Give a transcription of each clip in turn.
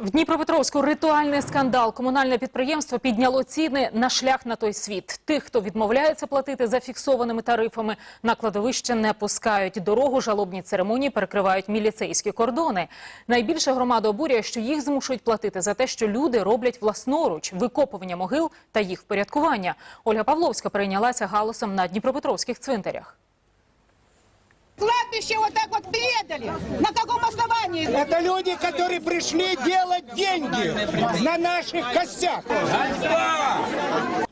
В Дніпропетровську ритуальний скандал. Комунальне підприємство підняло ціни на шлях на той світ. Тих, хто відмовляється платити за фіксованими тарифами, на кладовище не пускають. Дорогу жалобні церемонії перекривають міліцейські кордони. Найбільше громада обурює, що їх змушують платити за те, що люди роблять власноруч викопування могил та їх впорядкування. Ольга Павловська перейнялася галусом на дніпропетровських цвинтарях. Кладбище вот так вот предали? На каком основании? Это люди, которые пришли делать деньги на наших костях.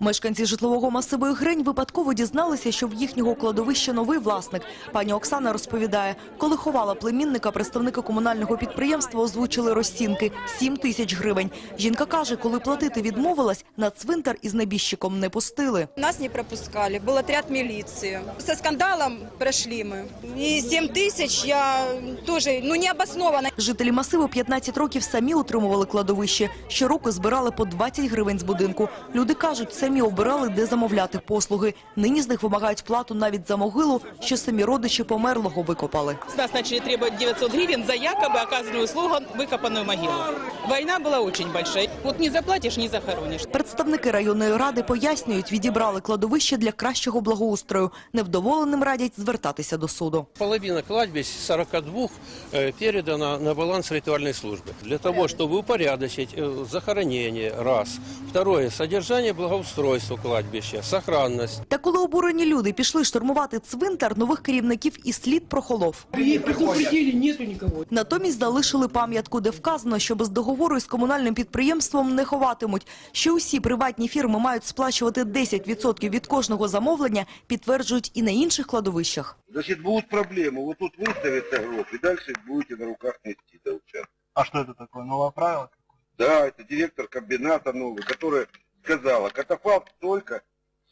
Мешканці житлового масиву Грень випадково дізналися, що в їхнього кладовища новий власник. Пані Оксана розповідає, коли ховала племінника, представники комунального підприємства озвучили розцінки – 7 тисяч гривень. Жінка каже, коли платити відмовилась, на цвинтар із небіжчиком не пустили. Нас не пропускали, был отряд милиции. Со скандалом прошли мы. И 7 тысяч я тоже, ну, необоснованно. Жителі масиву 15 років самі утримували кладовище. Щороку збирали по 20 гривень з будинку. Люди кажуть, самі обирали, де замовляти послуги. Нині з них вимагають плату навіть за могилу, що самі родичі померлого викопали. С нас начали требовать 900 гривен за якобы оказанную услугу выкопанную могилу. Война была очень большая. Вот не заплатишь, не захоронишь. Представники районної ради пояснюють, відібрали кладовище для кращого благоустрою. Невдоволеним радять звертатися до суду. Половина кладбищ 42 э, передана на баланс ритуальной службы. Для того, чтобы упорядочить э, захоронение, раз. Второе, содержание благоустройства кладбища, сохранность. Та коли обурені люди пішли штурмувати цвинтар, нових керівників і слід прохолов. И предупредили, нету никого. Натомість залишили пам'ятку, де вказано, що без договору із комунальним підприємством не ховатимуть. Що усі приватні фірми мають сплачувати 10% від кожного замовлення, підтверджують і на інших кладовищах. Значит, будут проблемы. Вот тут выставится гроб, и дальше будете на руках нести до участка. А что это такое? Новое правило? Да, это директор комбината новый, которая сказала, катафалк только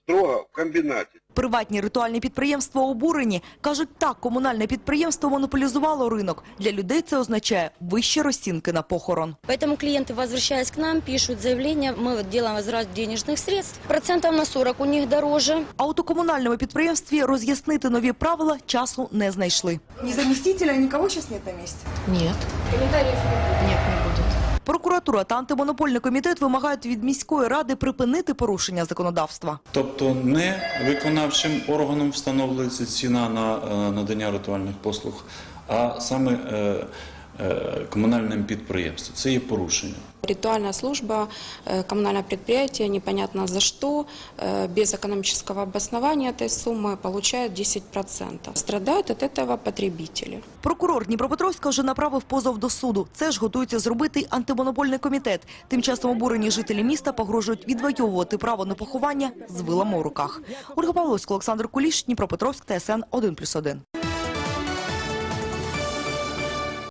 строго в комбинате. Приватні ритуальні підприємства обурені. Кажуть, так, комунальне підприємство монополізувало ринок. Для людей це означає вищі розцінки на похорон. Поэтому клиенты, возвращаясь к нам, пишут заявление, мы вот делаем возврат денежных средств. Процентов на 40 у них дороже. А от у комунальному підприємстві роз'яснити нові правила часу не знайшли. Не заместителя, никого сейчас нет на месте? Нет. Нет, не будет. Прокуратура та антимонопольний комітет вимагають від міської ради припинити порушення законодавства. Тобто не виконавчим органом встановлюється ціна на е, надання ритуальних послуг, а саме е, комунальним підприємством. Це є порушення. Ритуальная служба, э, коммунальное предприятие, непонятно за что, э, без экономического обоснования этой суммы получает 10%. Страдают от этого потребители. Прокурор Дніпропетровська вже направив позов до суду. Це ж готується зробити й антимонопольний комітет. Тим часом обурені жителі міста погрожують відвоювати право на поховання з вилами у руках. Ольга Павловська, Олександр Куліш, Дніпропетровськ, ТСН 1+,1.